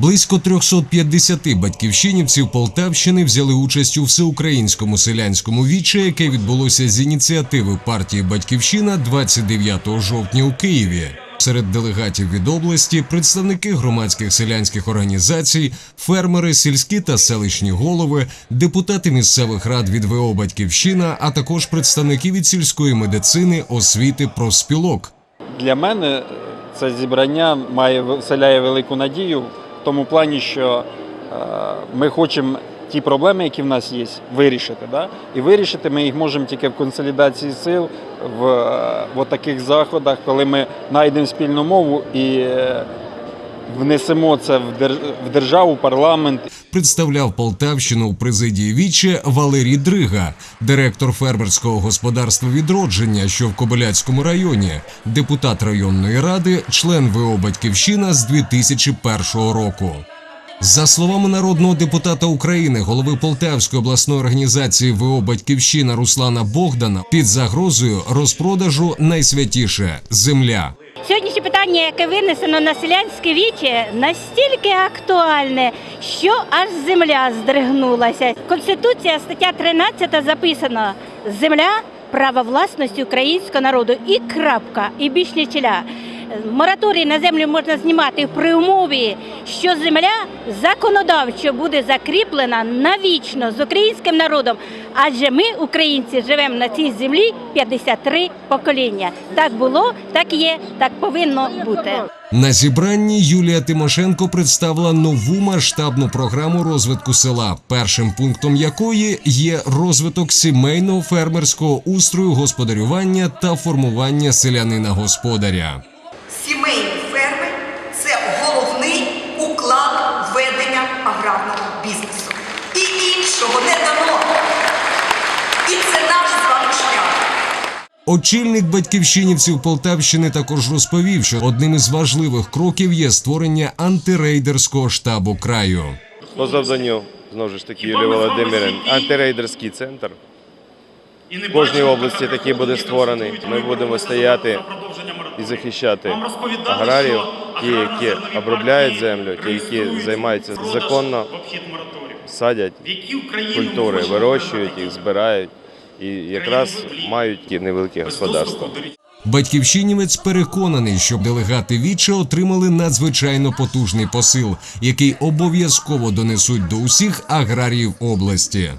Близько 350 батьківщинівців Полтавщини взяли участь у всеукраїнському селянському віче, яке відбулося з ініціативи партії Батьківщина 29 жовтня у Києві. Серед делегатів від області представники громадських селянських організацій, фермери, сільські та селищні голови, депутати місцевих рад від ВО Батьківщина, а також представники від сільської медицини, освіти, профспілок. Для мене це зібрання має вселяє велику надію тому плані, що е, ми хочемо ті проблеми, які в нас є, вирішити. І вирішити ми їх можемо тільки в консолідації сил, в, е, таких заходах, коли ми знайдемо спільну мову і е, внесемо це в дер- державу, парламент Представляв Полтавщину у президії Віче Валерій Дрига, директор фермерського господарства відродження, що в Кобиляцькому районі, депутат районної ради, член ВО Батьківщина з 2001 року. За словами народного депутата України, голови Полтавської обласної організації ВО Батьківщина Руслана Богдана, під загрозою розпродажу найсвятіше земля. Сьогоднішнє питання, яке винесено на селянське віче, настільки актуальне, що аж земля здригнулася. Конституція, стаття 13 записано: земля право власності українського народу і крапка, і більш нічеля. Мораторій на землю можна знімати при умові, що земля законодавчо буде закріплена навічно з українським народом. Адже ми, українці, живемо на цій землі 53 покоління. Так було, так є, так повинно бути. На зібранні Юлія Тимошенко представила нову масштабну програму розвитку села, першим пунктом якої є розвиток сімейного фермерського устрою господарювання та формування селянина господаря. Очільник батьківщинівців Полтавщини також розповів, що одним із важливих кроків є створення антирейдерського штабу краю. По завданню, знову ж таки, Юлії Володимирівни, антирейдерський центр. В кожній області такий буде створений. Ми будемо стояти і захищати аграріїв, ті, які обробляють землю, ті, які займаються законно, садять культури, вирощують їх, збирають і якраз мають ті невеликі господарства. Батьківщинівець переконаний, що делегати Віче отримали надзвичайно потужний посил, який обов'язково донесуть до усіх аграріїв області.